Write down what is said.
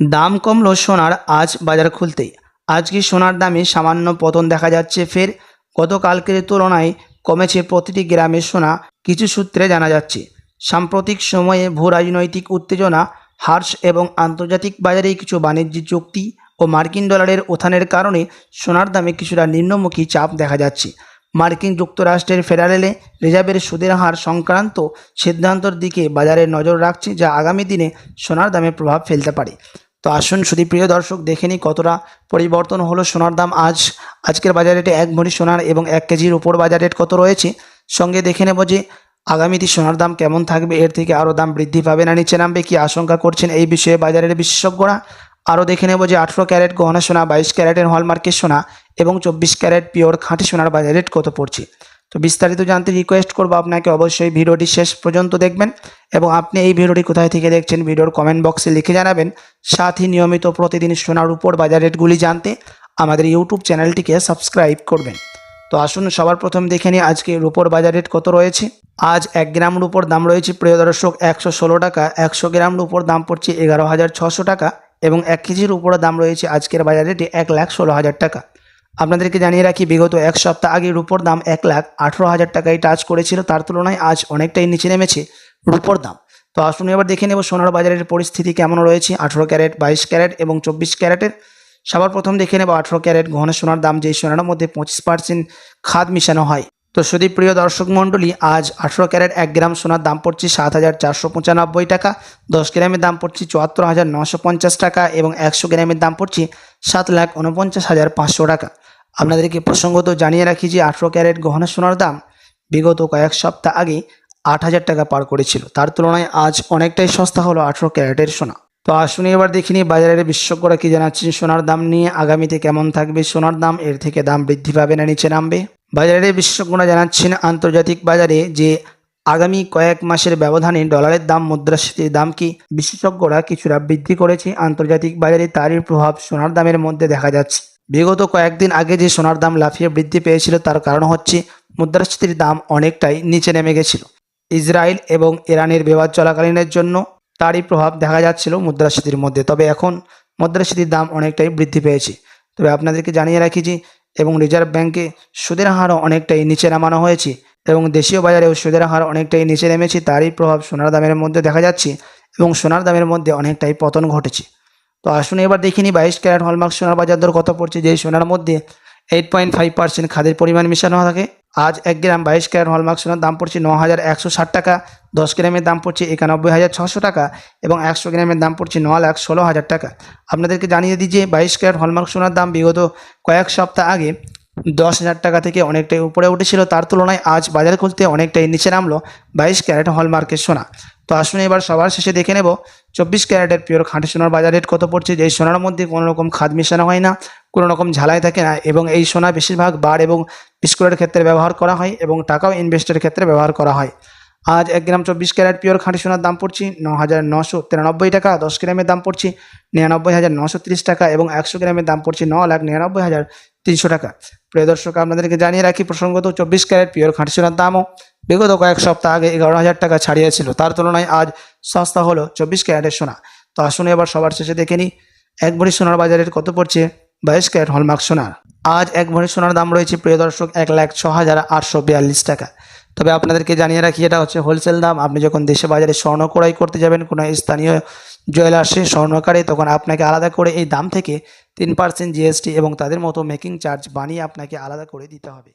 দাম কমলো সোনার আজ বাজার খুলতেই। আজকে সোনার দামে সামান্য পতন দেখা যাচ্ছে ফের? গতকালকের তুলনায় কমেছে প্রতিটি গ্রামের সোনা, কিছু সূত্রে জানা যাচ্ছে। সাম্প্রতিক সময়ে ভূ রাজনৈতিক উত্তেজনা, হার্স এবং আন্তর্জাতিক বাজারে কিছু বাণিজ্যিক চুক্তি ও মার্কিন ডলারের উত্থানের কারণে সোনার দামে কিছুটা নিম্নমুখী চাপ দেখা যাচ্ছে। মার্কিন যুক্তরাষ্ট্রের ফেডারেলে রিজার্ভের সুদের হার সংক্রান্ত সিদ্ধান্তর দিকে বাজারে নজর রাখছে যা আগামী দিনে সোনার দামে প্রভাব ফেলতে পারে। তো আসুন শুধু প্রিয় দর্শক, দেখে নিই কতটা পরিবর্তন হলো সোনার দাম আজ। আজকের বাজার রেটে এক ভরি সোনার এবং এক কেজির উপর বাজার রেট কত রয়েছে? সঙ্গে দেখে নেব যে আগামীতে সোনার দাম কেমন থাকবে, এর থেকে আরও দাম বৃদ্ধি পাবে না, নিচে নামবে কি আশঙ্কা করছেন এই বিষয়ে বাজারের বিশেষজ্ঞরা। আরও দেখে নেব যে আঠেরো ক্যারেট গহনা সোনা, বাইশ ক্যারেটের হলমার্কের সোনা এবং চব্বিশ ক্যারেট পিওর খাঁটি সোনার বাজার রেট কত পড়ছে। তো বিস্তারিত জানতে রিকোয়েস্ট করব আপনাকে। অবশ্যই ভিডিওটি শেষ পর্যন্ত দেখবেন এবং আপনি এই ভিডিওটি কোথায় থেকে দেখছেন ভিডিওর কমেন্ট বক্সে লিখে জানাবেন। সাথে নিয়মিত প্রতিদিন সোনার উপর বাজার রেটগুলি জানতে আমাদের ইউটিউব চ্যানেলটিকে সাবস্ক্রাইব করবেন। তো আসুন সবার প্রথম দেখে নিই আজকে রুপোর বাজার রেট কত রয়েছে। আজ এক গ্রাম রুপোর দাম রয়েছে, প্রিয় দর্শক, একশো ষোলো টাকা। একশো গ্রাম রুপোর দাম পড়ছে এগারো হাজার ছশো টাকা এবং এক কেজির উপরে দাম রয়েছে আজকের বাজার রেটে এক লাখ ষোলো হাজার টাকা। আপনাদেরকে জানিয়ে রাখি, বিগত এক সপ্তাহ আগে রুপোর দাম এক লাখ আঠেরো হাজার টাকায় টাচ করেছিল। তার তুলনায় আজ অনেকটাই নিচে নেমেছে রুপোর দাম। তো আসুন এবার দেখে নেব সোনার বাজারের পরিস্থিতি কেমন রয়েছে। আঠেরো ক্যারেট, বাইশ ক্যারেট এবং চব্বিশ ক্যারেটের। সবার প্রথম দেখে নেব আঠেরো ক্যারেট গহনা সোনার দাম, যেই সোনার মধ্যে পঁচিশ পার্সেন্ট খাদ মিশানো হয়। তো সুদীপ, প্রিয় দর্শক মণ্ডলী, আজ আঠেরো ক্যারেট এক গ্রাম সোনার দাম পড়ছে সাত হাজার চারশো পঁচানব্বই টাকা। দশ গ্রামের দাম পড়ছে চুয়াত্তর হাজার নশো পঞ্চাশ টাকা এবং একশো গ্রামের দাম পড়ছে সাত লাখ উনপঞ্চাশ হাজার পাঁচশো টাকা। আপনাদেরকে প্রসঙ্গত জানিয়ে রাখি যে আঠেরো ক্যারেট গহনা সোনার দাম বিগত কয়েক সপ্তাহ আগে আট হাজার টাকা পার করেছিল। তার তুলনায় আজ অনেকটাই সস্তা হলো আঠেরো ক্যারেটের সোনা। তো আসুন এবার দেখিনি বাজারের বিশেষজ্ঞরা কি জানাচ্ছেন সোনার দাম নিয়ে। আগামীতে কেমন থাকবে সোনার দাম? এর থেকে দাম বৃদ্ধি পাবে না নিচে নামবে? বাজারের বিশেষজ্ঞরা জানাচ্ছেন, আন্তর্জাতিক বাজারে যে আগামী কয়েক মাসের ব্যবধানে ডলারের দাম, মুদ্রাস্ফীতির দাম কি বিশেষজ্ঞরা কিছুটা বৃদ্ধি করেছে? আন্তর্জাতিক বাজারে তারই প্রভাব সোনার দামের মধ্যে দেখা যাচ্ছে। বিগত কয়েকদিন আগে যে সোনার দাম লাফিয়ে বৃদ্ধি পেয়েছিল, তার কারণ হচ্ছে মুদ্রাস্ফীতির দাম অনেকটাই নিচে নেমে গেছিল। ইসরায়েল এবং ইরানের বিবাদ চলাকালীনের জন্য তারই প্রভাব দেখা যাচ্ছিল মুদ্রাস্ফীতির মধ্যে। তবে এখন মুদ্রাস্ফীতির দাম অনেকটাই বৃদ্ধি পেয়েছে। তবে আপনাদেরকে জানিয়ে রাখি যে, এবং রিজার্ভ ব্যাংকে সুদের হারও অনেকটাই নিচে নামানো হয়েছে এবং দেশীয় বাজারেও সুদের হার অনেকটাই নিচে নেমেছে, তারই প্রভাব সোনার দামের মধ্যে দেখা যাচ্ছে এবং সোনার দামের মধ্যে অনেকটাই পতন ঘটেছে। তো আসুন এবার দেখিনি বাইশ ক্যারেট হলমার্ক সোনার বাজার দর কত পড়ছে যেই সোনার মধ্যে এইট পয়েন্ট ফাইভ পার্সেন্ট খাদের পরিমাণ মেশানো থাকে। আজ এক গ্রাম বাইশ ক্যারেট হলমার্ক সোনার দাম পড়ছে ন হাজার একশো ষাট টাকা, দশ গ্রামের দাম পড়ছে একানব্বই হাজার ছশো টাকা এবং একশো গ্রামের দাম পড়ছে ন লাখ ষোলো হাজার টাকা। আপনাদেরকে জানিয়ে দিই যে বাইশ ক্যারেট হলমার্ক সোনার দাম বিগত কয়েক সপ্তাহ আগে দশ হাজার টাকা থেকে অনেকটাই উপরে উঠেছিল। তার তুলনায় আজ বাজার খুলতে অনেকটাই নিচে নামলো বাইশ ক্যারেট হলমার্কের সোনা। তো আসুন এবার সবার শেষে দেখে নেব, চব্বিশ ক্যারেটের পিওর খাঁটি সোনার বাজার রেট কত পড়ছে? যে সোনার মধ্যে কোনো রকম খাদ মেশানো হয় না কোনো রকম ঝালাই থাকে না এবং এই সোনা বেশিরভাগ বার এবং বিস্কুটের ক্ষেত্রে ব্যবহার করা হয় এবং টাকাও ইনভেস্টের ক্ষেত্রে ব্যবহার করা হয়। আজ এক গ্রাম চব্বিশ ক্যারেট পিওর খাঁটি সোনার দাম পড়ছে ন হাজার নশো তিরানব্বই টাকা, দশ গ্রামের দাম পড়ছে নিরানব্বই হাজার নশো তিরিশ টাকা এবং একশো গ্রামের দাম পড়ছে ন লাখ নিরানব্বই হাজার তিনশো টাকা। প্রিয় দর্শক, আপনাদেরকে জানিয়ে রাখি, প্রসঙ্গত চব্বিশ ক্যারেট পিওর খাঁটি সোনার দামও বিগত কয়েক সপ্তাহ আগে এগারো হাজার টাকা ছাড়িয়েছিল। তার তুলনায় আজ সস্তা হলো চব্বিশ ক্যারেটের সোনা। তো আসুন এবার সবার শেষে দেখে নিই, এক ভরি সোনার বাজারের কত পড়ছে বাইশ ক্যারেট হলমার্ক সোনার। আজ এক ভরি সোনার দাম রয়েছে, প্রিয় দর্শক, এক লাখ ছ হাজার আটশো বিয়াল্লিশ টাকা। তবে আপনাদেরকে জানিয়ে রাখি, এটা হচ্ছে হোলসেল দাম। আপনি যখন দেশে বাজারে স্বর্ণ ক্রয় করতে যাবেন, কোনো স্থানীয় জুয়েলার্সে স্বর্ণকারে তখন আপনাকে আলাদা করে এই দাম থেকে তিন পার্সেন্ট জিএসটি এবং তাদের মতো মেকিং চার্জ বানিয়ে আপনাকে আলাদা করে দিতে হবে।